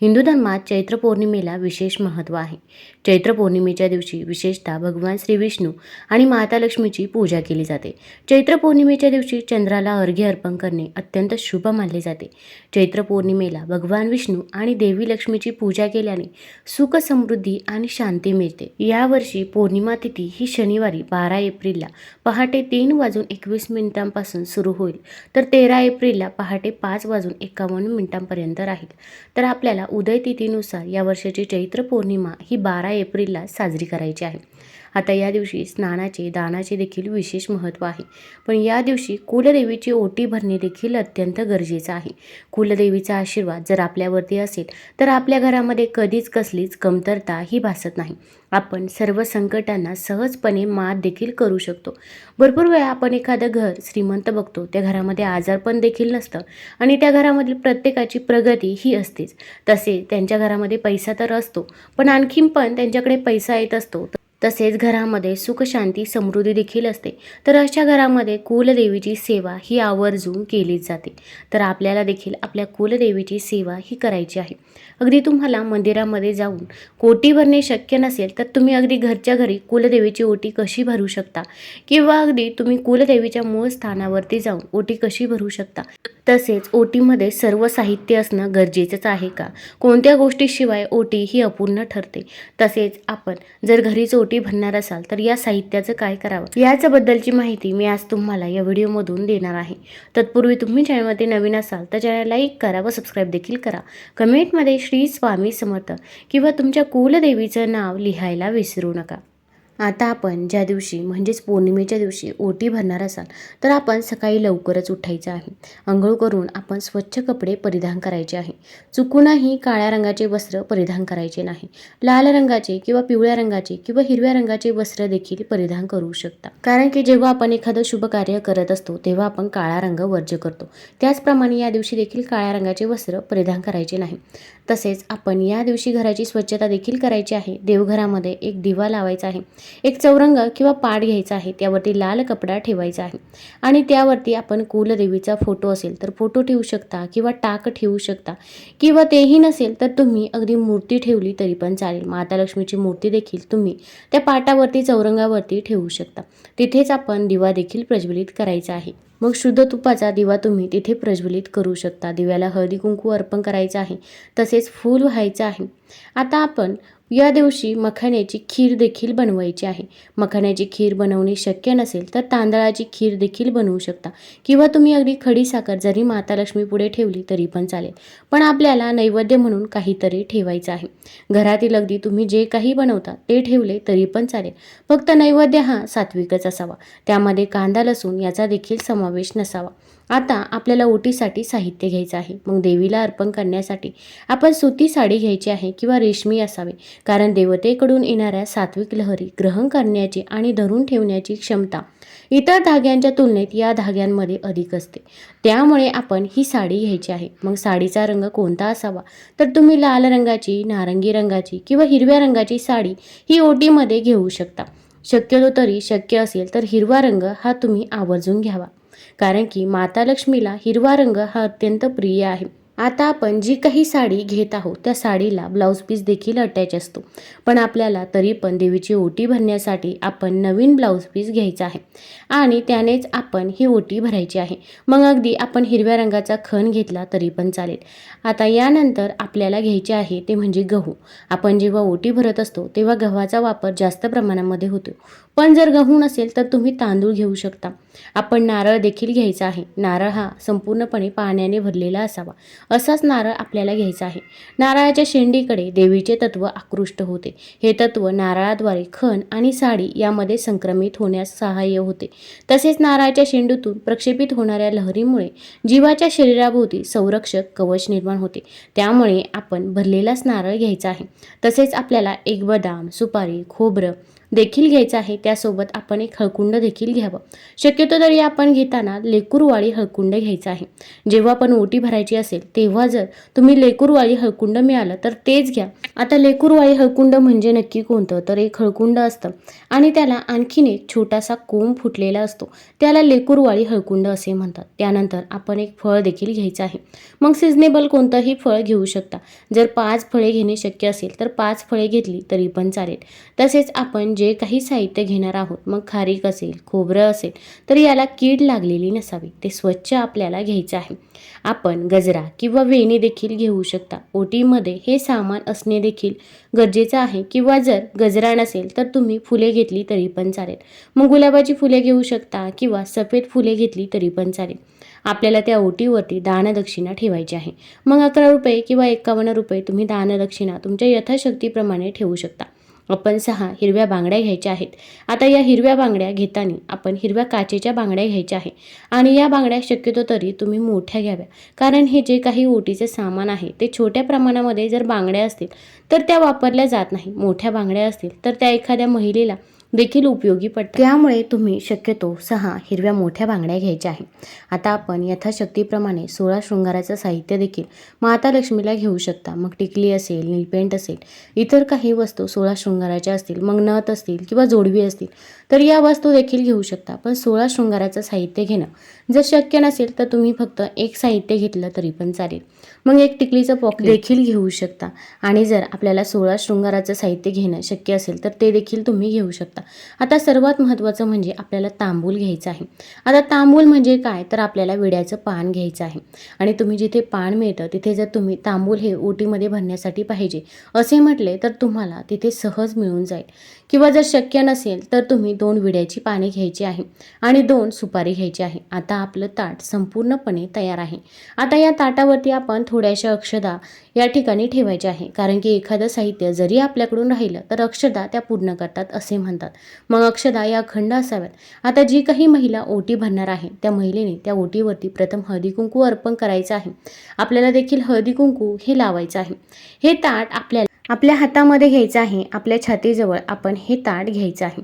हिंदू धर्मात चैत्र पौर्णिमेला विशेष महत्त्व आहे. चैत्र पौर्णिमेच्या दिवशी विशेषतः भगवान श्री विष्णू आणि माता लक्ष्मीची पूजा केली जाते. चैत्र पौर्णिमेच्या दिवशी चंद्राला अर्घ्य अर्पण करणे अत्यंत शुभ मानले जाते. चैत्र पौर्णिमेला भगवान विष्णू आणि देवी लक्ष्मीची पूजा केल्याने सुख समृद्धी आणि शांती मिळते. यावर्षी पौर्णिमा तिथी ही शनिवारी बारा एप्रिलला पहाटे तीन वाजून एकवीस मिनिटांपासून सुरू होईल. तर तेरा एप्रिलला पहाटे पाच वाजून एकावन्न मिनिटांपर्यंत राहील. तर आपल्याला उदयतिथीनुसार या वर्षाची चैत्र पौर्णिमा ही बारा एप्रिलला साजरी करायची आहे. आता या दिवशी स्नानाचे दानाचे देखील विशेष महत्त्व आहे. पण या दिवशी कुलदेवीची ओटी भरणे देखील अत्यंत गरजेचं आहे. कुलदेवीचा आशीर्वाद जर आपल्यावरती असेल तर आपल्या घरामध्ये कधीच कसलीच कमतरता ही भासत नाही. आपण सर्व संकटांना सहजपणे मात देखील करू शकतो. भरपूर वेळा आपण एखादं घर श्रीमंत बघतो त्या घरामध्ये आजारपण देखील नसतं आणि त्या घरामधील प्रत्येकाची प्रगती ही असतेच. तसे त्यांच्या घरामध्ये पैसा तर असतो पण आणखीन पण त्यांच्याकडे पैसा येत असतो. तसेच घरामध्ये सुखशांती समृद्धी देखील असते. तर अशा घरामध्ये कुलदेवीची सेवा ही आवर्जून केलीच जाते. तर आपल्याला देखील आपल्या कुलदेवीची सेवा ही करायची आहे. अगदी तुम्हाला मंदिरामध्ये जाऊन कोटी भरणे शक्य नसेल तर तुम्ही अगदी घरच्या घरी कुलदेवीची ओटी कशी भरू शकता? किंवा अगदी तुम्ही कुलदेवीच्या मूळ स्थानावरती जाऊन ओटी कशी भरू शकता? तसेच ओटीमध्ये सर्व साहित्य असणं गरजेचंच आहे का? कोणत्या गोष्टीशिवाय ओटी ही अपूर्ण ठरते? तसेच आपण जर घरीच ओटी भरणार असाल तर या साहित्याचं काय करावं? याच्याबद्दलची माहिती मी आज तुम्हाला या व्हिडिओमधून देणार आहे. तत्पूर्वी तुम्ही चॅनलमध्ये नवीन असाल तर चॅनल लाईक करा व सबस्क्राईब देखील करा. कमेंटमध्ये श्री स्वामी समर्थ किंवा तुमच्या कुलदेवीचं नाव लिहायला विसरू नका. आता आपण ज्या दिवशी म्हणजेच पौर्णिमेच्या दिवशी ओटी भरणार असाल तर आपण सकाळी लवकरच उठायचं आहे. आंघोळ करून आपण स्वच्छ कपडे परिधान करायचे आहे. चुकूनही काळ्या रंगाचे वस्त्र परिधान करायचे नाही. लाल रंगाचे किंवा पिवळ्या रंगाचे किंवा हिरव्या रंगाचे वस्त्र देखील परिधान करू शकता. कारण की जेव्हा आपण एखादं शुभ कार्य करत असतो तेव्हा आपण काळा रंग वर्ज्य करतो. त्याचप्रमाणे या दिवशी देखील काळ्या रंगाचे वस्त्र परिधान करायचे नाही. तसेच आपण या दिवशी घराची स्वच्छता देखील करायची आहे. देवघरामध्ये एक दिवा लावायचा आहे. एक चौरंग किंवा पाड घ्यायचा आहे. त्यावरती लाल कपडा ठेवायचा आहे. आणि त्यावरती आपण कुलदेवीचा फोटो असेल तर फोटो ठेवू शकता किंवा टाक ठेवू शकता. किंवा तेही नसेल तर तुम्ही अगदी मूर्ती ठेवली तरी पण चालेल. माता लक्ष्मीची मूर्ती देखील तुम्ही त्या पाटावरती चौरंगावरती ठेवू शकता. तिथेच आपण दिवा देखील प्रज्वलित करायचा आहे. मग शुद्ध तुपाचा दिवा तुम्ही तिथे प्रज्वलित करू शकता. दिव्याला हळदी कुंकू अर्पण करायचं आहे. तसेच फूल व्हायचं आहे. आता आपण या दिवशी मखाण्याची खीर देखील बनवायची आहे. मखाण्याची खीर बनवणे शक्य नसेल तर तांदळाची खीर देखील बनवू शकता. किंवा तुम्ही अगदी खडी साखर जरी माता लक्ष्मी पुढे ठेवली तरी पण चालेल. पण आपल्याला नैवेद्य म्हणून काहीतरी ठेवायचं आहे. घरातील अगदी तुम्ही जे काही बनवता ते ठेवले तरी पण चालेल. फक्त नैवेद्य हा सात्विकच असावा. त्यामध्ये कांदा लसूण याचा देखील समावेश नसावा. आता आपल्याला ओटीसाठी साहित्य घ्यायचं आहे. मग देवीला अर्पण करण्यासाठी आपण सुती साडी घ्यायची आहे किंवा रेशमी असावे. कारण देवतेकडून येणाऱ्या सात्विक लहरी ग्रहण करण्याची आणि धरून ठेवण्याची क्षमता इतर धाग्यांच्या तुलनेत या धाग्यांमध्ये अधिक असते. त्यामुळे आपण ही साडी घ्यायची आहे. मग साडीचा रंग कोणता असावा? तर तुम्ही लाल रंगाची नारंगी रंगाची किंवा हिरव्या रंगाची साडी ही ओटीमध्ये घेऊ शकता. शक्यतो तरी शक्य असेल तर हिरवा रंग हा तुम्ही आवर्जून घ्यावा. कारण की माता लक्ष्मीला हिरवा रंग हा अत्यंत प्रिय आहे. आता आपण जी काही साडी घेत आहोत त्या साडीला ब्लाऊज पीस देखील अटॅच असतो. पण आपल्याला तरी पण देवीची ओटी भरण्यासाठी आपण नवीन ब्लाऊज पीस घ्यायचा आहे. आणि त्यानेच आपण ही ओटी भरायची आहे. मग अगदी आपण हिरव्या रंगाचा खण घेतला तरी पण चालेल. आता यानंतर आपल्याला घ्यायचे आहे ते म्हणजे गहू. आपण जेव्हा ओटी भरत असतो तेव्हा गव्हाचा वापर जास्त प्रमाणामध्ये होतो. पण जर गहू नसेल तर तुम्ही तांदूळ घेऊ शकता. आपण नारळ देखील घ्यायचा आहे. नारळ हा संपूर्णपणे पाण्याने भरलेला असावा. असाच नारळ आपल्याला घ्यायचा आहे. नारळाच्या शेंडीकडे देवीचे तत्व आकृष्ट होते. हे तत्व नारळाद्वारे खण आणि साडी यामध्ये संक्रमित होण्यास सहाय्य होते. तसेच नारळाच्या शेंडूतून प्रक्षेपित होणाऱ्या लहरीमुळे जीवाच्या शरीराभोवती संरक्षक कवच निर्माण होते. त्यामुळे आपण भरलेलाच नारळ घ्यायचा आहे. तसेच आपल्याला एक बदाम सुपारी खोबरं देखील घ्यायचा आहे. त्यासोबत आपण एक हळकुंड देखील घ्यावं. शक्यतो तरी आपण घेताना लेकूरवाळी हळकुंड घ्यायचं आहे. जेव्हा आपण ओटी भरायची असेल तेव्हा जर तुम्ही लेकूरवाळी हळकुंड मिळालं तर तेच घ्या. आता लेकूरवाळी हळकुंड म्हणजे नक्की कोणतं? तर एक हळकुंड असतं. आणि त्याला आणखीन एक छोटासा कोंब फुटलेला असतो. त्याला लेकूरवाळी हळकुंड असे म्हणतात. त्यानंतर आपण एक फळ देखील घ्यायचं आहे. मग सिजनेबल कोणतंही फळ घेऊ शकता. जर पाच फळे घेणे शक्य असेल तर पाच फळे घेतली तरी पण चालेल. तसेच आपण जे काही साहित्य घेणार आहोत. मग खारीक असेल खोबरं असेल तर याला कीड लागलेली नसावी. ते स्वच्छ आपल्याला घ्यायचं आहे. आपण गजरा किंवा वेणी देखील घेऊ शकता. ओटीमध्ये हे सामान असणे देखील गरजेचं आहे. किंवा जर गजरा नसेल तर तुम्ही फुले घेतली तरी पण चालेल. मग गुलाबाची फुले घेऊ शकता किंवा सफेद फुले घेतली तरी पण चालेल. आपल्याला त्या ओटीवरती दानदक्षिणा ठेवायची आहे. मग अकरा रुपये किंवा एकावन्न रुपये तुम्ही दानदक्षिणा तुमच्या यथाशक्तीप्रमाणे ठेवू शकता. आपण सहा हिरव्या बांगड्या घ्यायच्या आहेत. आता या हिरव्या बांगड्या घेताना आपण हिरव्या काचेच्या बांगड्या घ्यायच्या आहे. आणि या बांगड्या शक्यतो तरी तुम्ही मोठ्या घ्याव्या. कारण हे जे काही ओटीचे सामान आहे ते छोट्या प्रमाणामध्ये जर बांगड्या असतील तर त्या वापरल्या जात नाही. मोठ्या बांगड्या असतील तर त्या एखाद्या महिलेला देखील उपयोगी पडतात. त्यामुळे तुम्ही शक्यतो सहा हिरव्या मोठ्या बांगड्या घ्यायच्या आहे आता आपण यथाशक्तीप्रमाणे सोळा शृंगाराचं साहित्य देखील माता लक्ष्मीला घेऊ शकता. मग टिकली असेल नीलपेंट असेल इतर काही वस्तू सोळा शृंगाराच्या असतील मग नथ असतील किंवा जोडवी असतील तर या वस्तू देखील घेऊ शकता. पण सोळा शृंगाराचं साहित्य घेणं जर शक्य नसेल तर तुम्ही फक्त एक साहित्य घेतलं तरी पण चालेल. मग एक टिकलीचं पॉकेट देखील घेऊ शकता. आणि जर आपल्याला सोळा शृंगाराचं साहित्य घेणं शक्य असेल तर ते देखील तुम्ही घेऊ शकता. आता सर्वात महत्त्वाचं म्हणजे आपल्याला तांबूल घ्यायचं आहे. आता तांबूल म्हणजे काय? तर आपल्याला विड्याचं पान घ्यायचं आहे. आणि तुम्ही जिथे पान मिळतं तिथे जर तुम्ही तांबूल हे ओटीमध्ये भरण्यासाठी पाहिजे असे म्हटले तर तुम्हाला तिथे सहज मिळून जाईल. किंवा जर शक्य नसेल तर तुम्ही दोन विड्याची पाने घ्यायची आहे आणि दोन सुपारी घ्यायची आहे. आता आपलं ताट संपूर्णपणे तयार आहे. आता या ताटावरती आपण थोड्याशा अक्षदा या ठिकाणी ठेवायच्या आहे. कारण की एखादं साहित्य जरी आपल्याकडून राहिलं तर अक्षदा त्या पूर्ण करतात असे म्हणतात. मग अक्षदा या अखंड असाव्यात आता जी काही महिला ओटी भरणार आहे त्या महिलेने त्या ओटीवरती प्रथम हळदी कुंकू अर्पण करायचं आहे. आपल्याला देखील हळदी कुंकू हे लावायचं आहे. हे ताट आपल्याला आपल्या हातामध्ये घ्यायचं आहे. आपल्या छातीजवळ आपण हे ताट घ्यायचं आहे.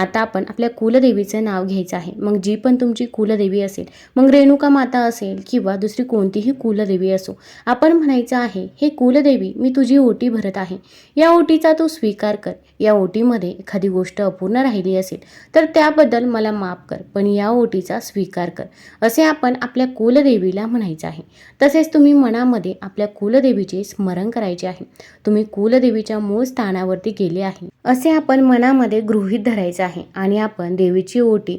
आता आपण आपल्या कुलदेवीचं नाव घ्यायचं आहे. मग जी पण तुमची कुलदेवी असेल मग रेणुका माता असेल किंवा दुसरी कोणतीही कुलदेवी असो आपण म्हणायचं आहे हे कुलदेवी मी तुझी ओटी भरत आहे. या ओटीचा तू स्वीकार कर. या ओटीमध्ये एखादी गोष्ट अपूर्ण राहिली असेल तर त्याबद्दल मला माफ कर पण या ओटीचा स्वीकार कर. असे आपण आपल्या कुलदेवीला म्हणायचं आहे. तसेच तुम्ही मनामध्ये आपल्या कुलदेवीचे स्मरण करायचे आहे. तुम्ही कुलदेवीच्या मूळ स्थानावरती गेले आहे. असे आपण मनामध्ये गृहीत धरायचे आहे आणि आपण देवीची ओटी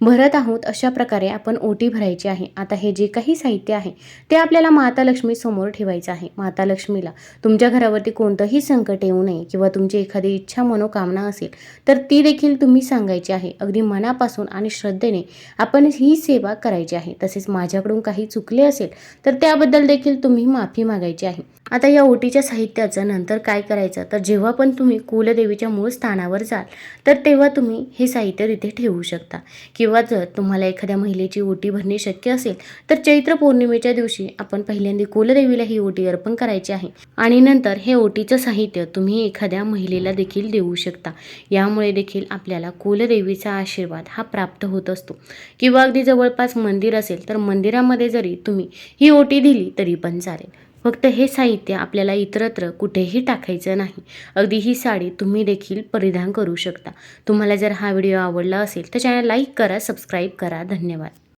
भरत आहोत अशा प्रकारे आपण ओटी भरायची आहे. आता हे जे काही साहित्य आहे ते आपल्याला माता लक्ष्मी समोर ठेवायचं आहे. माता लक्ष्मीला तुमच्या घरावरती कोणतंही संकट येऊ नये किंवा तुमची एखादी इच्छा मनोकामना असेल तर ती देखील तुम्ही सांगायची आहे. अगदी मनापासून आणि श्रद्धेने आपण ही सेवा करायची आहे. तसेच माझ्याकडून काही चुकले असेल तर त्याबद्दल देखील तुम्ही माफी मागायची आहे. आता या ओटीच्या साहित्याचं नंतर काय करायचं? तर जेव्हा पण तुम्ही कुलदेवीच्या मूळ स्थानावर जाल तर तेव्हा तुम्ही हे साहित्य तिथे ठेवू शकता. किंवा जर तुम्हाला एखाद्या महिलेची ओटी भरणे शक्य असेल तर चैत्र पौर्णिमेच्या दिवशी आपण पहिल्यांदा कुलदेवीला ही ओटी अर्पण करायची आहे. आणि नंतर हे ओटीचं साहित्य तुम्ही एखाद्या महिलेला देखील देऊ शकता. यामुळे देखील आपल्याला कुलदेवीचा आशीर्वाद हा प्राप्त होत असतो. किंवा अगदी जवळपास मंदिर असेल तर मंदिरामध्ये जरी तुम्ही ही ओटी दिली तरी पण चालेल. फक्त हे साहित्य आपल्याला इतरत्र कुठेही टाकायचं नाही. अगदी ही साडी तुम्ही देखील परिधान करू शकता. तुम्हाला जर हा व्हिडिओ आवडला असेल तर चॅनल लाईक करा सबस्क्राईब करा. धन्यवाद.